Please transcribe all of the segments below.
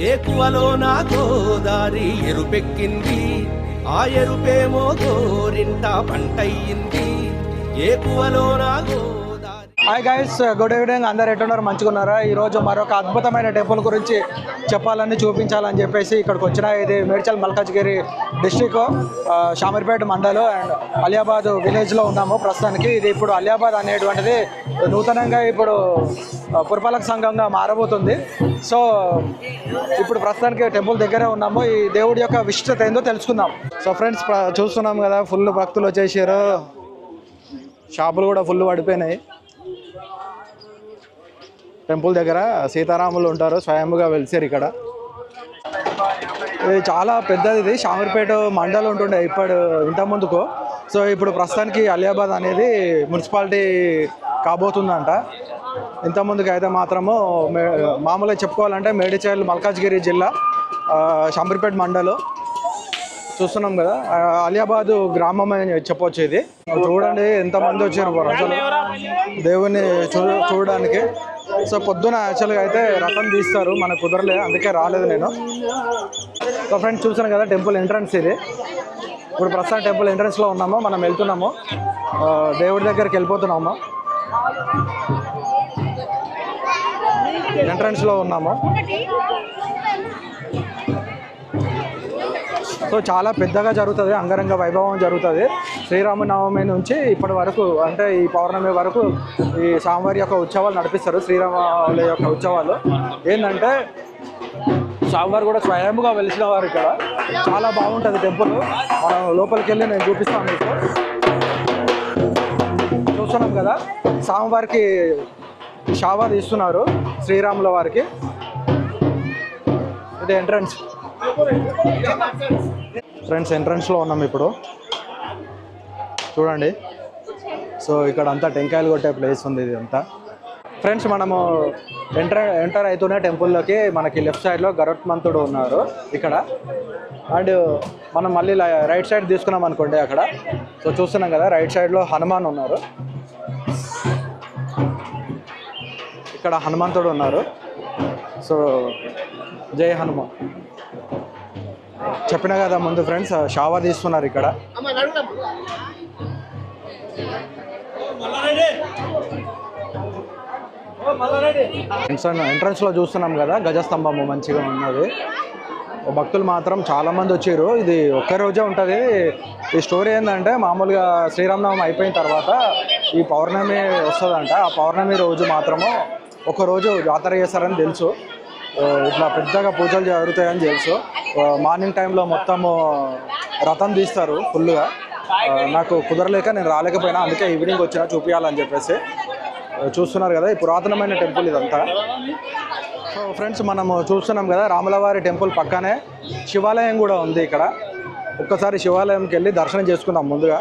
ఏకువలో నా గోదారి ఎరుపెక్కింది. ఆ ఎరుపేమో గోరింట పంటయ్యింది. ఏకువలో నా హాయ్ గైస్ గుడ్ ఈవినింగ్ అందరు ఎట్టున్నారు మంచుకున్నారా ఈరోజు మరొక అద్భుతమైన టెంపుల్ గురించి చెప్పాలని చూపించాలని చెప్పేసి ఇక్కడికి వచ్చిన ఇది మేడ్చల్ మల్కాజ్గిరి డిస్టిక్ షామీర్పేట మండలం అండ్ అలియాబాద్ విలేజ్లో ఉన్నాము. ప్రస్తుతానికి ఇది ఇప్పుడు అలియాబాద్ అనేటువంటిది నూతనంగా ఇప్పుడు పురపాలక సంఘంగా మారబోతుంది. సో ఇప్పుడు ప్రస్తుతానికి టెంపుల్ దగ్గరే ఉన్నాము. ఈ దేవుడి యొక్క విశిష్టత ఏందో తెలుసుకుందాం. సో ఫ్రెండ్స్ చూస్తున్నాం కదా ఫుల్ భక్తులు వచ్చేసారు. షాపులు కూడా ఫుల్ పడిపోయినాయి. టెంపుల్ దగ్గర సీతారాములు ఉంటారు స్వయంగా వెలిసారు ఇక్కడ. ఇది చాలా పెద్దది ఇది. షామీర్పేట మండలం ఉంటుండే ఇప్పుడు ఇంత ముందుకు సో ఇప్పుడు ప్రస్తుతానికి అలియాబాద్ అనేది మున్సిపాలిటీ కాబోతుందంట. ఇంత ముందుకు అయితే మాత్రము మే మామూలుగా చెప్పుకోవాలంటే మేడిచల్ మల్కాజ్గిరి జిల్లా ఆ, షామీర్పేట మండలం. చూస్తున్నాం కదా అలియాబాద్ గ్రామం అని చెప్పొచ్చు ఇది. చూడండి ఎంతమంది వచ్చారు. ప్రజలు దేవుని చూ చూడడానికి. సో పొద్దున యాక్చువల్గా అయితే రథం తీస్తారు మనకు కుదరలే అందుకే రాలేదు నేను. సో ఫ్రెండ్స్ చూసాను కదా టెంపుల్ ఎంట్రన్స్ ఇది. ఇప్పుడు ప్రస్తుతం టెంపుల్ ఎంట్రన్స్లో ఉన్నాము మనం వెళ్తున్నాము. దేవుడి దగ్గరికి వెళ్ళిపోతున్నాము. ఎంట్రన్స్లో ఉన్నాము. సో చాలా పెద్దగా జరుగుతుంది అంగరంగ వైభవం జరుగుతుంది. శ్రీరామనవమి నుంచి ఇప్పటి వరకు అంటే ఈ పౌర్ణమి వరకు ఈ స్వామివారి యొక్క ఉత్సవాలు నడిపిస్తారు శ్రీరాముల యొక్క ఉత్సవాలు. ఏంటంటే స్వామివారు కూడా స్వయంగా వెలిసిన వారు ఇక్కడ. చాలా బాగుంటుంది టెంపుల్. మనం లోపలికి వెళ్ళి నేను చూపిస్తాను మీకు. చూస్తున్నాం కదా స్వామివారికి షావా తీస్తున్నారు శ్రీరాముల వారికి. ఇది ఎంట్రన్స్ ఫ్రెండ్స్ ఎంట్రన్స్లో ఉన్నాం ఇప్పుడు. చూడండి. సో ఇక్కడ అంతా టెంకాయలు కొట్టే ప్లేస్ ఉంది ఇది అంతా. ఫ్రెండ్స్ మనము ఎంటర్ ఎంటర్ అవుతూనే టెంపుల్లోకి మనకి లెఫ్ట్ సైడ్లో గరుత్మంతుడు ఉన్నారు ఇక్కడ. అండ్ మనం మళ్ళీ రైట్ సైడ్ తీసుకున్నాం అనుకోండి అక్కడ. సో చూస్తున్నాం కదా రైట్ సైడ్లో హనుమాన్ ఉన్నారు. ఇక్కడ హనుమంతుడు ఉన్నారు. సో జై హనుమాన్. చెప్పిన కదా ముందు ఫ్రెండ్స్ షావర్ తీస్తున్నారు ఇక్కడ. ఎంట్రన్స్లో చూస్తున్నాం కదా గజస్తంభము మంచిగా ఉన్నది. భక్తులు మాత్రం చాలా మంది వచ్చారు. ఇది ఒక్క రోజే ఉంటుంది. ఈ స్టోరీ ఏంటంటే మామూలుగా శ్రీరామనవమి అయిపోయిన తర్వాత ఈ పౌర్ణమి వస్తుందంట. ఆ పౌర్ణమి రోజు మాత్రము ఒక రోజు జాతర చేస్తారని తెలుసు. ఇట్లా పెద్దగా పూజలు జరుగుతాయని తెలుసు. మార్నింగ్ టైంలో మొత్తము రథం తీస్తారు ఫుల్గా నాకు కుదరలేక నేను రాలేకపోయినా అందుకే ఈవినింగ్ వచ్చినా చూపించాలని చెప్పేసి. చూస్తున్నారు కదా ఈ పురాతనమైన టెంపుల్ ఇదంతా. సో ఫ్రెండ్స్ మనము చూస్తున్నాం కదా రాములవారి టెంపుల్ పక్కనే శివాలయం కూడా ఉంది ఇక్కడ. ఒక్కసారి శివాలయంకి వెళ్ళి దర్శనం చేసుకుందాం ముందుగా.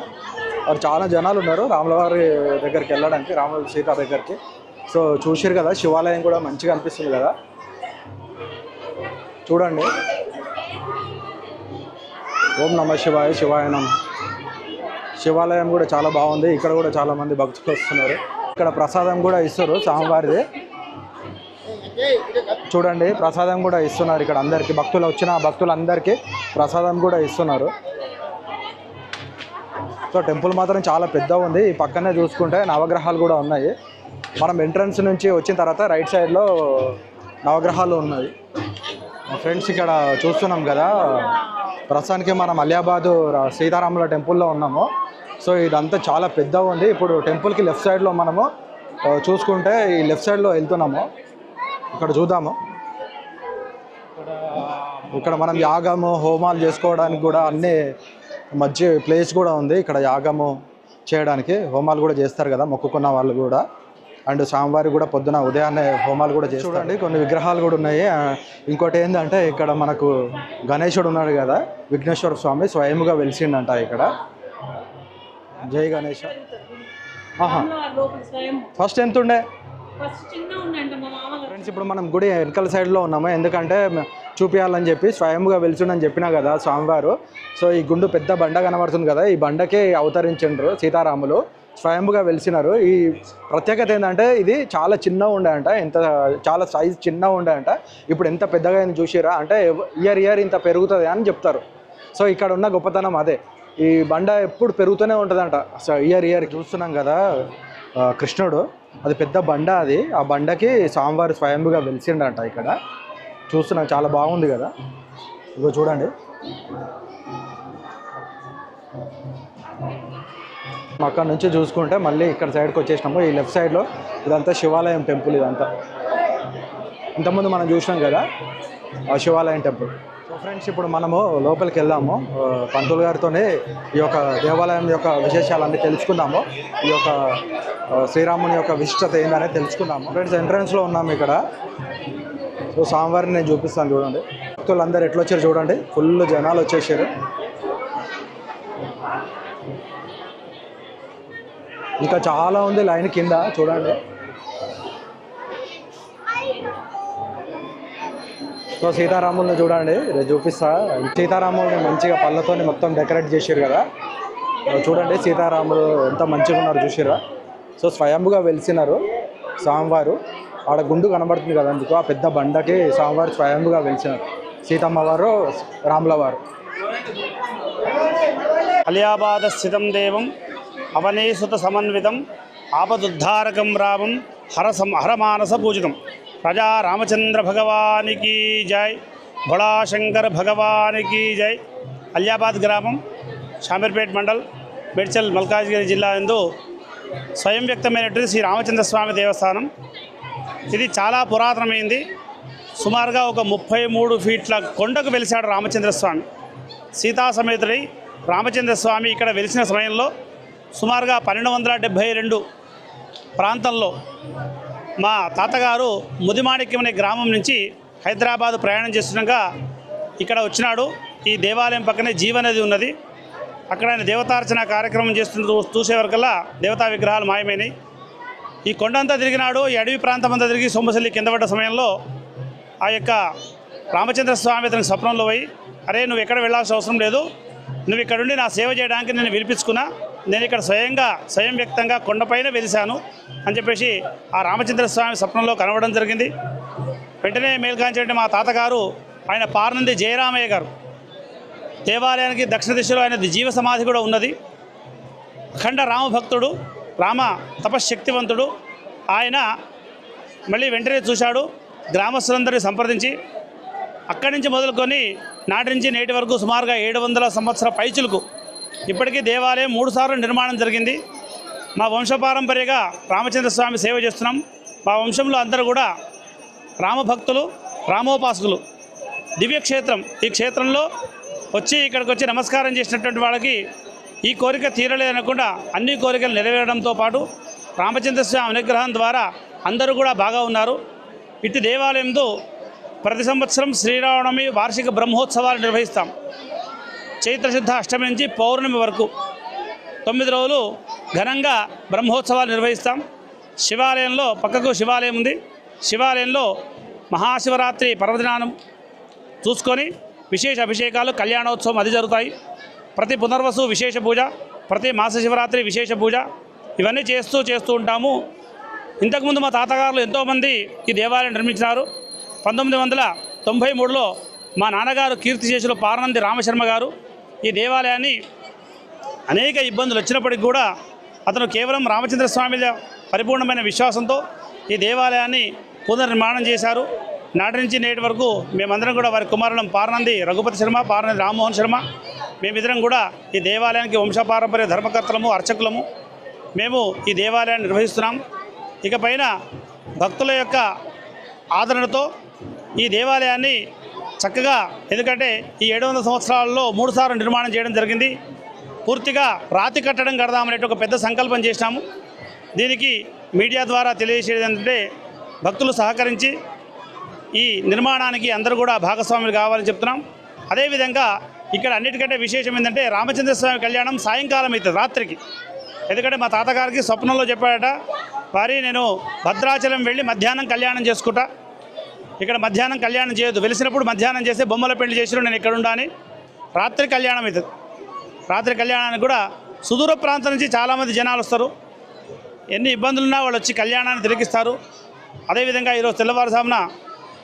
వారు చాలా జనాలు ఉన్నారు రాములవారి దగ్గరికి వెళ్ళడానికి రాముల సీత దగ్గరికి. సో చూసారు కదా శివాలయం కూడా మంచిగా అనిపిస్తుంది కదా. చూడండి. ఓం నమ శివాయ శివాయ నమ. శివాలయం కూడా చాలా బాగుంది. ఇక్కడ కూడా చాలా మంది భక్తులు వస్తున్నారు. ఇక్కడ ప్రసాదం కూడా ఇస్తారు స్వామివారిది. చూడండి ప్రసాదం కూడా ఇస్తున్నారు ఇక్కడ అందరికి. భక్తులు వచ్చిన భక్తులందరికీ ప్రసాదం కూడా ఇస్తున్నారు. సో టెంపుల్ మాత్రం చాలా పెద్ద ఉంది. ఈ పక్కనే చూసుకుంటే నవగ్రహాలు కూడా ఉన్నాయి. మనం ఎంట్రన్స్ నుంచి వచ్చిన తర్వాత రైట్ సైడ్లో నవగ్రహాలు ఉన్నాయి. ఫ్రెండ్స్ ఇక్కడ చూస్తున్నాం కదా. ప్రస్తుతానికి మనం అలియాబాద్ సీతారాముల టెంపుల్లో ఉన్నాము. సో ఇదంతా చాలా పెద్దగా ఉంది. ఇప్పుడు టెంపుల్కి లెఫ్ట్ సైడ్లో మనము చూసుకుంటే ఈ లెఫ్ట్ సైడ్లో వెళ్తున్నాము. ఇక్కడ చూద్దాము. ఇక్కడ మనం యాగము హోమాలు చేసుకోవడానికి కూడా అన్ని మంచి ప్లేస్ కూడా ఉంది. ఇక్కడ యాగము చేయడానికి హోమాలు కూడా చేస్తారు కదా మొక్కుకున్న వాళ్ళు కూడా. అండ్ స్వామివారి కూడా పొద్దున ఉదయాన్నే హోమాలు కూడా చేస్తారు. చూడండి కొన్ని విగ్రహాలు కూడా ఉన్నాయి. ఇంకోటి ఏంటంటే ఇక్కడ మనకు గణేశుడు ఉన్నాడు కదా విఘ్నేశ్వర స్వామి స్వయంగా వెలిసిండంట ఇక్కడ. జై గణేష్ ఆహా. ఫస్ట్ ఎంత ఉండే? ఫ్రెండ్స్ ఇప్పుడు మనం గుడి వెనకల సైడ్లో ఉన్నాము. ఎందుకంటే చూపించాలని చెప్పి స్వయంగా వెలిచుండని చెప్పినా కదా స్వామివారు. సో ఈ గుండు పెద్ద బండ కనబడుతుంది కదా ఈ బండకే అవతరించిండ్రు సీతారాములు. స్వయంభుగా వెలిసినారు. ఈ ప్రత్యేకత ఏంటంటే ఇది చాలా చిన్నగా ఉండే అంట ఎంత చాలా సైజ్ చిన్నగా ఉండే అంట ఇప్పుడు ఎంత పెద్దగా అయింది చూసిరా అంటే ఇయర్ ఇయర్ ఇంత పెరుగుతుంది అని చెప్తారు. సో ఇక్కడ ఉన్న గొప్పతనం అదే. ఈ బండ ఎప్పుడు పెరుగుతూనే ఉంటుందంట. సో ఇయర్ ఇయర్ చూస్తున్నాం కదా కృష్ణుడు. అది పెద్ద బండ అది. ఆ బండకి స్వామివారు స్వయంభుగా వెలిసిండంట ఇక్కడ. చూస్తున్నాం చాలా బాగుంది కదా. ఇగో చూడండి. అక్కడ నుంచి చూసుకుంటే మళ్ళీ ఇక్కడ సైడ్కి వచ్చేసినాము ఈ లెఫ్ట్ సైడ్లో ఇదంతా శివాలయం టెంపుల్ ఇదంతా. ఇంతకుముందు మనం చూసినాం కదా ఆ శివాలయం టెంపుల్. సో ఫ్రెండ్స్ ఇప్పుడు మనము లోపలికి వెళ్దాము. పంతులు గారితోనే ఈ యొక్క దేవాలయం యొక్క విశేషాలన్నీ తెలుసుకుందాము. ఈ యొక్క శ్రీరాముని యొక్క విశిష్టత ఏందనేది తెలుసుకుందాము. ఫ్రెండ్స్ ఎంట్రన్స్లో ఉన్నాము ఇక్కడ. సో స్వామివారిని నేను చూపిస్తాను చూడండి. భక్తులు అందరు ఎట్లా వచ్చారు చూడండి. ఫుల్ జనాలు వచ్చేసారు. ఇంకా చాలా ఉంది లైన్ కింద చూడండి. సో సీతారాముల్ని చూడండి చూపిస్తా. సీతారాముల్ని మంచిగా పళ్ళతోని మొత్తం డెకరేట్ చేసారు కదా. చూడండి సీతారాములు ఎంత మంచిగా ఉన్నారు చూసారా సో స్వయంభుగా వెలిసినారు స్వామివారు. ఆడ గుండు కనబడుతుంది కదా అందుకు ఆ పెద్ద బండకి స్వామివారు స్వయంభుగా వెలిసినారు. సీతమ్మ వారు రాముల వారు అలియాబాద స్థితం దేవం అవనేసుత సమన్వితం ఆపదుద్ధారకం రామం హరసం హరమానస పూజకం ప్రజా రామచంద్ర భగవానికి జై. భోళాశంకర్ భగవానికి జై. అలియాబాద్ గ్రామం షామీర్పేట్ మండల్ మేడ్చల్ మల్కాజ్గిరి జిల్లా ఎందు స్వయం వ్యక్తమైనటువంటి శ్రీ రామచంద్ర స్వామి దేవస్థానం. ఇది చాలా పురాతనమైంది. సుమారుగా ఒక ముప్పై మూడు ఫీట్ల కొండకు వెలిశాడు రామచంద్ర స్వామి. సీతా సమేతుడై ఇక్కడ వెలిసిన సమయంలో సుమారుగా పన్నెండు వందల డెబ్భై రెండు ప్రాంతంలో మా తాతగారు ముదిమాణిక్యం అనే గ్రామం నుంచి హైదరాబాద్ ప్రయాణం చేస్తుండగా ఇక్కడ వచ్చినాడు. ఈ దేవాలయం పక్కనే జీవనది ఉన్నది. అక్కడ ఆయన దేవతార్చన కార్యక్రమం చేస్తున్న చూసేవరకల్లా దేవతా విగ్రహాలు మాయమైనవి ఈ కొండంతా తిరిగినాడు. ఈ అడవి ప్రాంతం అంతా తిరిగి సొమ్మసల్లి కింద పడ్డ సమయంలో ఆ యొక్క రామచంద్ర స్వామి అతనికి స్వప్నంలో పోయి అరే నువ్వు ఎక్కడ వెళ్ళాల్సిన అవసరం లేదు. నువ్వు ఇక్కడ ఉండి నా సేవ చేయడానికి నేను వినిపించుకున్నా. నేను ఇక్కడ స్వయంగా స్వయం వ్యక్తంగా కొండపైన వెలిశాను అని చెప్పేసి ఆ రామచంద్ర స్వామి స్వప్నంలో కనవడం జరిగింది. వెంటనే మేల్కాంచేటి మా తాతగారు ఆయన పార్నంది జయరామయ్య గారు. దేవాలయానికి దక్షిణ దిశలో ఆయన జీవ సమాధి కూడా ఉన్నది. అఖండ రామభక్తుడు రామ తపశ్శక్తివంతుడు. ఆయన మళ్ళీ వెంటనే చూశాడు గ్రామస్తులందరినీ సంప్రదించి. అక్కడి నుంచి మొదలుకొని నాటి నుంచి నేటి వరకు సుమారుగా ఏడు వందల సంవత్సర పైచులకు ఇప్పటికీ దేవాలయం మూడు సార్లు నిర్మాణం జరిగింది. మా వంశపారంపర్యగా రామచంద్ర స్వామి సేవ చేస్తున్నాం. మా వంశంలో అందరూ కూడా రామభక్తులు రామోపాసకులు. దివ్యక్షేత్రం ఈ క్షేత్రంలో వచ్చి ఇక్కడికి వచ్చి నమస్కారం చేసినటువంటి వాళ్ళకి ఈ కోరిక తీరలేదనకుండా అన్ని కోరికలు నెరవేరడంతో పాటు రామచంద్ర స్వామి అనుగ్రహం ద్వారా అందరూ కూడా బాగా ఉన్నారు. ఇటు దేవాలయంతో ప్రతి సంవత్సరం శ్రీరామనవమి వార్షిక బ్రహ్మోత్సవాలు నిర్వహిస్తాం. చైత్రశుద్ధ అష్టమి నుంచి పౌర్ణమి వరకు తొమ్మిది రోజులు ఘనంగా బ్రహ్మోత్సవాలు నిర్వహిస్తాం. శివాలయంలో పక్కకు శివాలయం ఉంది. శివాలయంలో మహాశివరాత్రి పర్వదినానం చూసుకొని విశేష అభిషేకాలు కళ్యాణోత్సవం అది జరుగుతాయి. ప్రతి పునర్వసు విశేష పూజ ప్రతి మాస శివరాత్రి విశేష పూజ ఇవన్నీ చేస్తూ చేస్తూ ఉంటాము. ఇంతకుముందు మా తాతగారులు ఎంతోమంది ఈ దేవాలయం నిర్మించినారు. పంతొమ్మిది వందల తొంభై మూడులో మా నాన్నగారు కీర్తి చేసిన పారనంది రామశర్మ గారు ఈ దేవాలయాన్ని అనేక ఇబ్బందులు వచ్చినప్పటికీ కూడా అతను కేవలం రామచంద్ర స్వామిల పరిపూర్ణమైన విశ్వాసంతో ఈ దేవాలయాన్ని పునర్నిర్మాణం చేశారు. నాటి నుంచి నేటి వరకు మేమందరం కూడా వారి కుమారులం పారనంది రఘుపతి శర్మ పారనంది రామ్మోహన్ శర్మ మేమిద్దరం కూడా ఈ దేవాలయానికి వంశపారంపర్య ధర్మకర్తలము అర్చకులము. మేము ఈ దేవాలయాన్ని నిర్వహిస్తున్నాం. ఇకపైన భక్తుల యొక్క ఆదరణతో ఈ దేవాలయాన్ని చక్కగా ఎందుకంటే ఈ ఏడు వందల సంవత్సరాలలో మూడుసార్లు నిర్మాణం చేయడం జరిగింది. పూర్తిగా రాతి కట్టడం కడదామనే ఒక పెద్ద సంకల్పం చేసినాము దీనికి మీడియా ద్వారా తెలియజేసేది ఏంటంటే భక్తులు సహకరించి ఈ నిర్మాణానికి అందరూ కూడా భాగస్వాములు కావాలని చెప్తున్నాం. అదేవిధంగా ఇక్కడ అన్నిటికంటే విశేషం ఏంటంటే రామచంద్ర స్వామి కళ్యాణం సాయంకాలం అవుతుంది రాత్రికి. ఎందుకంటే మా తాతగారికి స్వప్నంలో చెప్పాడట వారి నేను భద్రాచలం వెళ్ళి మధ్యాహ్నం కళ్యాణం చేసుకుంటా. ఇక్కడ మధ్యాహ్నం కళ్యాణం చేయొద్దు. వెలిసినప్పుడు మధ్యాహ్నం చేస్తే బొమ్మల పెళ్ళి చేసిన నేను ఇక్కడ ఉండా రాత్రి కళ్యాణం అవుతుంది రాత్రి కళ్యాణానికి కూడా సుదూర ప్రాంతం నుంచి చాలామంది జనాలు వస్తారు. ఎన్ని ఇబ్బందులున్నా వాళ్ళు వచ్చి కళ్యాణాన్ని తిరిగిస్తారు. అదేవిధంగా ఈరోజు తెల్లవారుజామున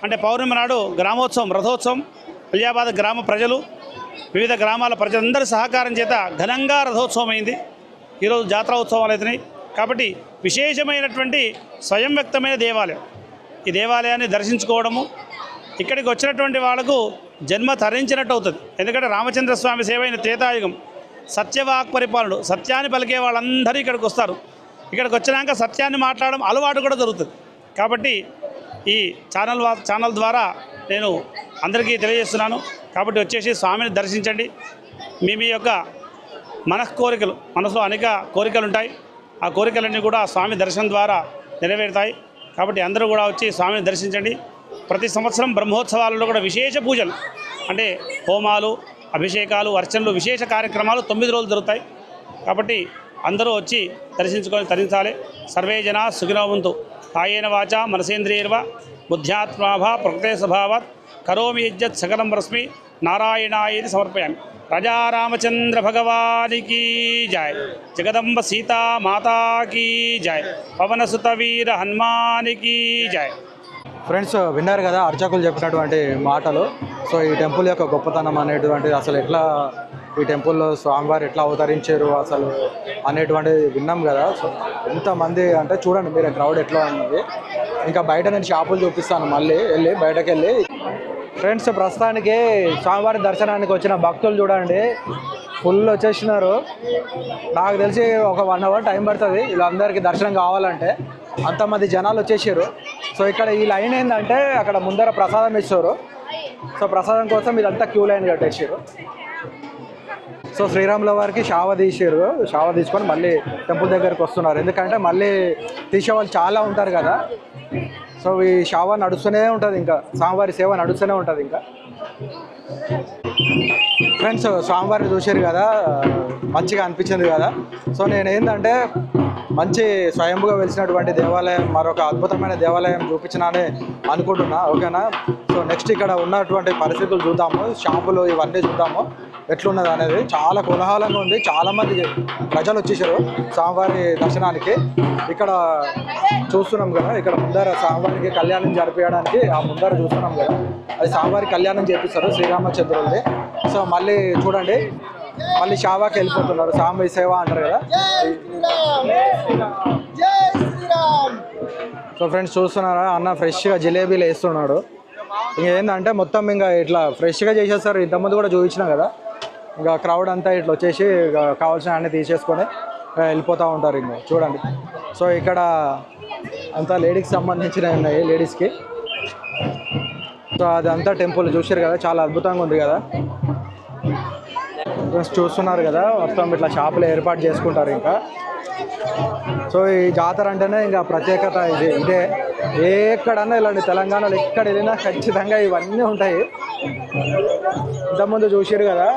అంటే పౌర్ణమి నాడు గ్రామోత్సవం రథోత్సవం అలియాబాద్ గ్రామ ప్రజలు వివిధ గ్రామాల ప్రజలందరి సహకారం చేత ఘనంగా రథోత్సవం అయింది. ఈరోజు జాతర ఉత్సవాలు అవుతున్నాయి. కాబట్టి విశేషమైనటువంటి స్వయం వ్యక్తమైన దేవాలయం. ఈ దేవాలయాన్ని దర్శించుకోవడము ఇక్కడికి వచ్చినటువంటి వాళ్ళకు జన్మ తరించినట్టు అవుతుంది. ఎందుకంటే రామచంద్ర స్వామి సేవ అయిన త్రేతాయుగం సత్యవాక్ పరిపాలనుడు సత్యాన్ని పలికే వాళ్ళందరూ ఇక్కడికి వస్తారు. ఇక్కడికి వచ్చినాక సత్యాన్ని మాట్లాడడం అలవాటు కూడా జరుగుతుంది కాబట్టి ఈ ఛానల్ ఛానల్ ద్వారా నేను అందరికీ తెలియజేస్తున్నాను. కాబట్టి వచ్చేసి స్వామిని దర్శించండి. మీ మీ యొక్క మనః కోరికలు మనసులో అనేక కోరికలు ఉంటాయి. ఆ కోరికలన్నీ కూడా స్వామి దర్శనం ద్వారా నెరవేరుతాయి. కాబట్టి అందరూ కూడా వచ్చి స్వామిని దర్శించండి. ప్రతి సంవత్సరం బ్రహ్మోత్సవాలలో కూడా విశేష పూజలు అంటే హోమాలు అభిషేకాలు అర్చనలు విశేష కార్యక్రమాలు తొమ్మిది రోజులు జరుగుతాయి. కాబట్టి అందరూ వచ్చి దర్శించుకొని తరించాలి. సర్వే జనా సుఖినవంతు కాయేన వాచ మనసేంద్రియర్వ బుద్ధ్యాత్మాభ ప్రకృతే స్వభావాత్. కరోమి యజ్జత్ సకలం రశ్మి నారాయణాయేది సమర్పయామి. ప్రజారామచంద్ర భగవానికి జాయ్. జగదంబ సీతా మాతాకి జాయ్. పవనసుత వీర హనుమానికి జాయ్. ఫ్రెండ్స్ విన్నారు కదా అర్చకులు చెప్పినటువంటి మాటలు. సో ఈ టెంపుల్ యొక్క గొప్పతనం అనేటువంటిది అసలు ఎట్లా ఈ టెంపుల్లో స్వామివారు ఎట్లా అవతరించారు అసలు అనేటువంటిది విన్నాం కదా. సో ఎంతమంది అంటే చూడండి మీరు క్రౌడ్ ఎట్లా ఉన్నది ఇంకా బయట నేను షాపులు చూపిస్తాను మళ్ళీ. వెళ్ళి బయటకు వెళ్ళి ఫ్రెండ్స్ ప్రస్తుతానికి స్వామివారి దర్శనానికి వచ్చిన భక్తులు చూడండి. ఫుల్ వచ్చేసినారు. నాకు తెలిసి ఒక వన్ అవర్ టైం పడుతుంది. వీళ్ళందరికీ దర్శనం కావాలంటే అంతమంది జనాలు వచ్చేసారు సో ఇక్కడ ఈ లైన్ ఏంటంటే అక్కడ ముందర ప్రసాదం ఇచ్చారు. సో ప్రసాదం కోసం ఇదంతా క్యూ లైన్ కట్టేసారు సో శ్రీరాముల వారికి షావ తీసారు షావ తీసుకొని మళ్ళీ టెంపుల్ దగ్గరికి వస్తున్నారు. ఎందుకంటే మళ్ళీ తీసేవాళ్ళు చాలా ఉంటారు కదా. సో ఈ షావ నడుస్తూనే ఉంటుంది ఇంకా. స్వామివారి సేవ నడుస్తూనే ఉంటుంది ఇంకా. ఫ్రెండ్స్ స్వామివారిని చూశారు కదా. మంచిగా అనిపించింది కదా. సో నేను ఏంటంటే మంచి స్వయంగా వెలిసినటువంటి దేవాలయం మరొక అద్భుతమైన దేవాలయం చూపించినానే అనుకుంటున్నా. ఓకేనా? సో నెక్స్ట్ ఇక్కడ ఉన్నటువంటి పరిస్థితులు చూద్దాము. షాపులు ఇవన్నీ చూద్దాము. ఎట్లున్నది అనేది చాలా కోలాహలంగా ఉంది. చాలామంది ప్రజలు వచ్చేసారు స్వామివారి దర్శనానికి. ఇక్కడ చూస్తున్నాం కదా ఇక్కడ ముందర స్వామివారికి కళ్యాణం జరిపించడానికి ఆ ముందర చూస్తున్నాం కదా. అది స్వామివారి కళ్యాణం చేపిస్తారు శ్రీరామచంద్రుడిది. సో మళ్ళీ చూడండి. మళ్ళీ షావాకి వెళ్ళిపోతున్నారు. స్వామి సేవ అంటారు కదా? సో ఫ్రెండ్స్ చూస్తున్నారా? అన్న ఫ్రెష్గా జిలేబీలు వేస్తున్నాడు. ఇంక ఏంటంటే మొత్తం ఇంకా ఇట్లా ఫ్రెష్గా చేసేస్తారు. ఇంతకుముందు కూడా చూపించినా కదా? ఇంకా క్రౌడ్ అంతా ఇట్లా వచ్చేసి కావాల్సిన అన్ని తీసేసుకొని వెళ్ళిపోతూ ఉంటారు ఇంకా. చూడండి. సో ఇక్కడ అంతా లేడీకి సంబంధించినవి ఉన్నాయి లేడీస్కి. సో అదంతా టెంపుల్ చూసారు కదా? చాలా అద్భుతంగా ఉంది కదా? ఫ్రెండ్స్ చూస్తున్నారు కదా మొత్తం ఇట్లా షాపులు ఏర్పాటు చేసుకుంటారు ఇంకా. సో ఈ జాతర అంటేనే ఇంకా ప్రత్యేకత ఇది. ఇదే ఎక్కడన్నా ఇలాంటి తెలంగాణలో ఎక్కడ వెళ్ళినా ఖచ్చితంగా ఇవన్నీ ఉంటాయి. ఇంతకుముందు చూసారు కదా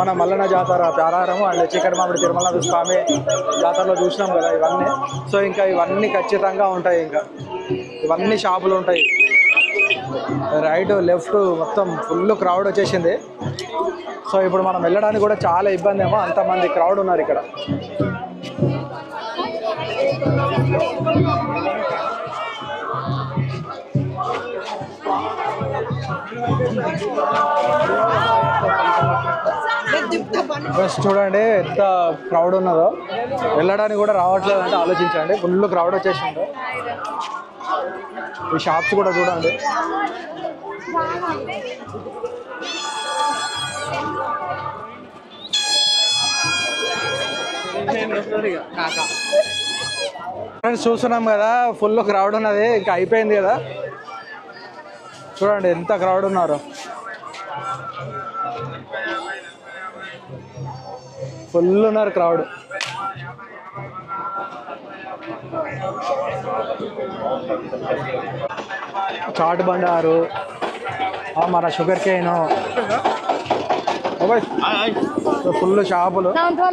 మన మల్లన్న జాతర ప్రారంభం అండ్ చికెన్ మామిడి తిరుమల స్వామి జాతరలో చూసినాం కదా ఇవన్నీ. సో ఇంకా ఇవన్నీ ఖచ్చితంగా ఉంటాయి ఇంకా. ఇవన్నీ షాపులు ఉంటాయి. రైట్ లెఫ్ట్ మొత్తం ఫుల్ క్రౌడ్ వచ్చేసింది. సో ఇప్పుడు మనం వెళ్ళడానికి కూడా చాలా ఇబ్బంది ఏమో అంతమంది క్రౌడ్ ఉన్నారు ఇక్కడ. చూడండి ఎంత క్రౌడ్ ఉన్నదో. వెళ్ళడానికి కూడా రావట్లేదు అంటే ఆలోచించండి. ఫుల్ క్రౌడ్ వచ్చేసిండు ఈ షాప్స్ కూడా చూడండి. ఫ్రెండ్స్ చూస్తున్నాం కదా ఫుల్ క్రౌడ్ ఉన్నది. ఇంకా అయిపోయింది కదా. చూడండి ఎంత క్రౌడ్ ఉన్నారు. ఫుల్ ఉన్నారు క్రౌడ్ చాట్ బండారు ఆ, మన షుగర్ కేన్. ఫుల్ షాపులు.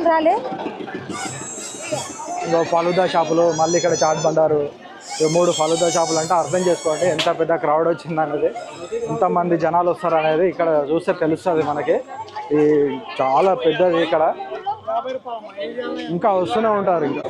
రాలే? ఇంకో ఫలుదా షాపులు మళ్ళీ ఇక్కడ చాట్ బండారు మూడు ఫలుదా షాపులు అంటే అర్థం చేసుకోండి ఎంత పెద్ద క్రౌడ్ వచ్చింది అనేది. ఎంతమంది జనాలు వస్తారు అనేది ఇక్కడ చూస్తే తెలుస్తుంది మనకి. ఈ చాలా పెద్దది ఇక్కడ. ఇంకా వస్తూనే ఉంటారు ఇంకా.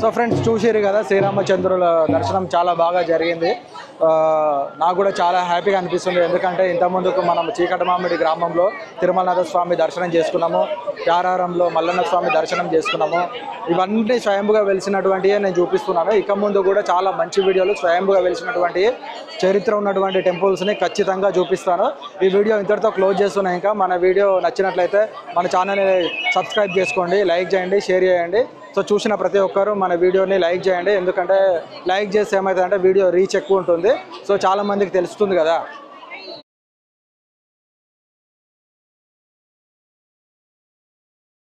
సో ఫ్రెండ్స్ చూసారు కదా శ్రీరామచంద్రుల దర్శనం చాలా బాగా జరిగింది. నాకు కూడా చాలా హ్యాపీగా అనిపిస్తుంది ఎందుకంటే ఇంతకుముందుకు మనం చీకటమామిడి గ్రామంలో తిరుమలనాథ స్వామి దర్శనం చేసుకున్నాము యారారంలో మల్లన్న స్వామి దర్శనం చేసుకున్నాము. ఇవన్నీ స్వయంగా వెలిసినటువంటివి నేను చూపిస్తున్నాను. ఇక ముందు కూడా చాలా మంచి వీడియోలు స్వయంగా వెలిసినటువంటి చరిత్ర ఉన్నటువంటి టెంపుల్స్ని ఖచ్చితంగా చూపిస్తాను. ఈ వీడియో ఇంతటితో క్లోజ్ చేస్తున్నాయి ఇంకా మన వీడియో నచ్చినట్లయితే మన ఛానల్ని సబ్స్క్రైబ్ చేసుకోండి లైక్ చేయండి షేర్ చేయండి. సో చూసిన ప్రతి ఒక్కరూ మన వీడియోని లైక్ చేయండి. ఎందుకంటే లైక్ చేస్తే ఏమవుతుందంటే వీడియో రీచ్ ఎక్కువ ఉంటుంది. సో చాలా మందికి తెలుస్తుంది కదా.